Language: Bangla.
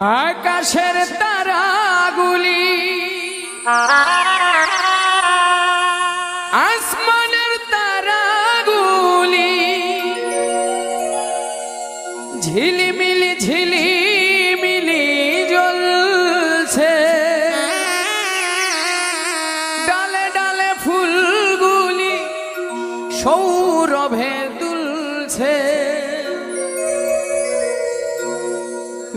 আকাশের তারাগুলি। আসমানের তারাগুলি। ঝিলিমিলি ঝিলিমিলি জ্বলছে। ডালে ডালে ফুলগুলি সৌরভে দুলছে।